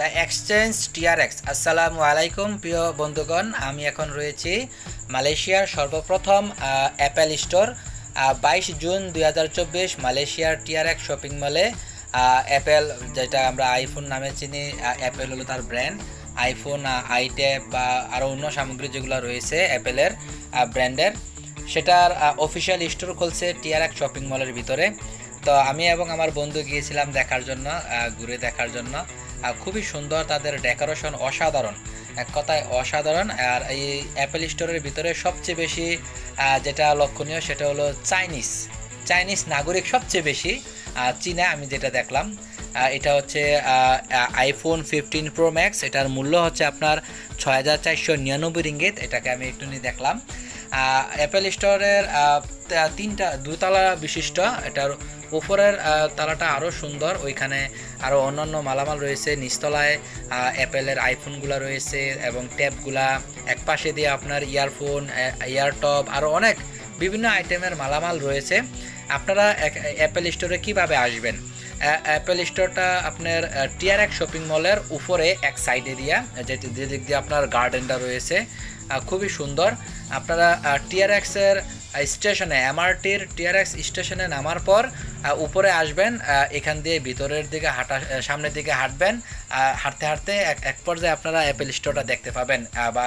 The exchange TRX. আসসালামু আলাইকুম, প্রিয় বন্ধুগণ। আমি এখন রয়েছি মালয়েশিয়ার সর্বপ্রথম অ্যাপেল স্টোর। বাইশ জুন দুই হাজার চব্বিশ মালয়েশিয়ার টিআরএক্স শপিং মলে অ্যাপেল, যেটা আমরা আইফোন নামে চিনি অ্যাপেল হলো তার ব্র্যান্ড। আইফোন আইট্যাব বা আরও অন্য সামগ্রী যেগুলো রয়েছে অ্যাপেলের ব্র্যান্ডের, সেটার অফিসিয়াল স্টোর খুলছে টিআরএক্স শপিং মলের ভিতরে। তো আমি এবং আমার বন্ধু গিয়েছিলাম দেখার জন্য ঘুরে দেখার জন্য। খুবই সুন্দর তাদের ডেকোরেশন অসাধারণ। এক কথায় অসাধারণ। আর এই অ্যাপেল স্টোরের ভিতরে সবচেয়ে বেশি যেটা লক্ষণীয় সেটা হলো চাইনিজ চাইনিজ নাগরিক সবচেয়ে বেশি চীনা আমি যেটা দেখলাম। এটা হচ্ছে আইফোন ফিফটিন প্রো ম্যাক্স এটার মূল্য হচ্ছে আপনার ছয় হাজার চারশো নিরানব্বই রিঙ্গিত। এটাকে আমি একটু নিয়ে দেখলাম। অ্যাপেল স্টোরের তিনটা, দুতলা বিশিষ্ট, এটার উপরের তালাটা আরও সুন্দর। ওইখানে আরও অন্যান্য মালামাল রয়েছে, নিচতলায় অ্যাপেলের আইফোনগুলো রয়েছে এবং ট্যাবগুলা। এক পাশে দিয়ে আপনার ইয়ারফোন ইয়ারটপ আরও অনেক বিভিন্ন আইটেমের মালামাল রয়েছে। আপনারা অ্যাপেল স্টোরে কীভাবে আসবেন? অ্যাপেল স্টোরটা আপনার টিয়ার এক শপিং মলের উপরে, এক সাইডে দিয়া, যেটি, যেদিক দিয়ে আপনার গার্ডেনটা রয়েছে খুবই সুন্দর। আপনারা টিআরএক্সের স্টেশনে এমআরটির টিআরএক্স স্টেশনে নামার পর উপরে আসবেন এখান দিয়ে ভিতরের দিকে হাঁটা সামনের দিকে হাঁটবেন হাঁটতে হাঁটতে এক এক পর্যায়ে আপনারা অ্যাপেল স্টোরটা দেখতে পাবেন বা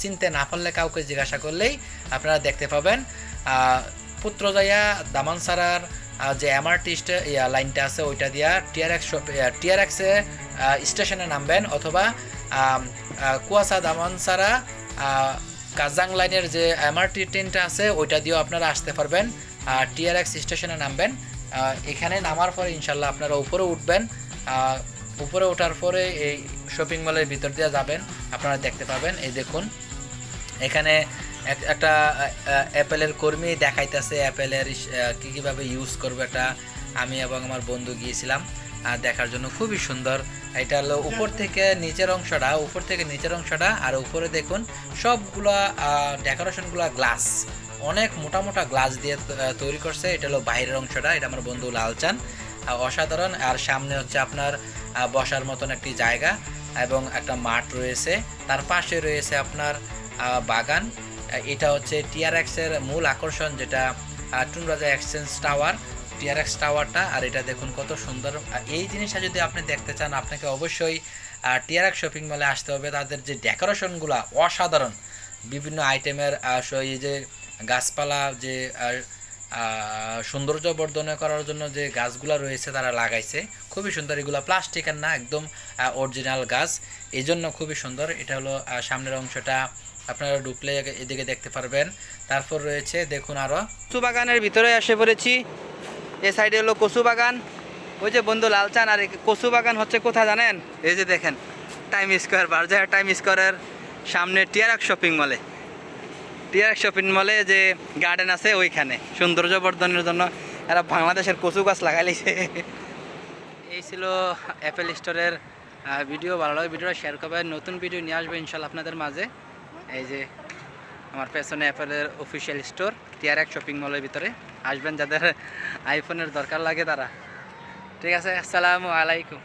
চিনতে না পারলে কাউকে জিজ্ঞাসা করলেই আপনারা দেখতে পাবেন পুত্রজায়া দামানসারার যে এমআরটি লাইনটা আছে, ওইটা দিয়া টিআরএক্স টিআরএক্সে স্টেশনে নামবেন, অথবা কুয়াশা দামানসারা কাজাং লাইনের যে এমআরটি ট্রেনটা আছে, ওইটা দিয়েও আপনারা আসতে পারবেন, আর টিআরএক্স স্টেশনে নামবেন। এখানে নামার পরে ইনশাল্লাহ আপনারা উপরে উঠবেন উপরে ওঠার পরে এই শপিং মলের ভিতর দিয়ে যাবেন, আপনারা দেখতে পাবেন, এই দেখুন। এখানে একটা অ্যাপেলের কর্মী দেখাইতেছে, অ্যাপেলের কি কীভাবে ইউজ করবে এটা। আমি এবং আমার বন্ধু গিয়েছিলাম। দেখার জন্য খুবই সুন্দর। এটা হলো উপর থেকে নিচের অংশটা, উপর থেকে নিচের অংশটা, আর উপরে দেখুন সবগুলা ডেকোরেশনগুলো গ্লাস। অনেক মোটা মোটা গ্লাস দিয়ে তৈরি করছে। এটা হলো বাইরের অংশটা, এটা আমার বন্ধু লালচান। অসাধারণ। আর সামনে হচ্ছে আপনার বসার মতন একটি জায়গা এবং একটা মাঠ রয়েছে। তার পাশে রয়েছে আপনার বাগান। এটা হচ্ছে টিআরএক্স এর মূল আকর্ষণ, যেটা টুনরাজা এক্সচেঞ্জ টাওয়ার। টিআরএক্স টাওয়ারটা আর এটা দেখুন কত সুন্দর। এই জিনিসটা যদি আপনি দেখতে চান, আপনাকে অবশ্যই টিআরএক্স শপিং মলে আসতে হবে। তাদের যে ডেকোরেশনগুলো অসাধারণ। বিভিন্ন আইটেমের এই যে গাছপালা যে সৌন্দর্য বর্ধনে করার জন্য যে গাছগুলো রয়েছে, তারা লাগাইছে। খুবই সুন্দর। এগুলো প্লাস্টিকের না, একদম অরিজিনাল গাছ। এই জন্য খুবই সুন্দর। এটা হলো সামনের অংশটা। আপনারা ঢুকলে এদিকে দেখতে পারবেন। তারপর রয়েছে, দেখুন আরও কচু বাগানের ভিতরে এসে পড়েছি। এ সাইডে হলো কচু বাগান। ওই যে বন্ধু লালচান আর এই কচু বাগান হচ্ছে কোথায় জানেন? এই যে দেখেন টাইম স্কোয়ার বারজার টাইম স্কোয়ারের সামনে টিয়ারাক শপিং মলে টিয়ারাক শপিং মলে যে গার্ডেন আছে ওইখানে সৌন্দর্য বর্ধনের জন্য। এরা বাংলাদেশের কচু গাছ লাগাইছে এই ছিল অ্যাপেল স্টোরের ভিডিও ভালো লাগে ভিডিওটা শেয়ার করবেন নতুন ভিডিও নিয়ে আসবে ইনশাল্লাহ আপনাদের মাঝে। এই যে আমার পেছনে অ্যাপেলের অফিসিয়াল স্টোর টিয়ার এক শপিং মলের ভিতরে। আসবেন যাদের আইফোনের দরকার লাগে তারা। ঠিক আছে আসসালামু আলাইকুম।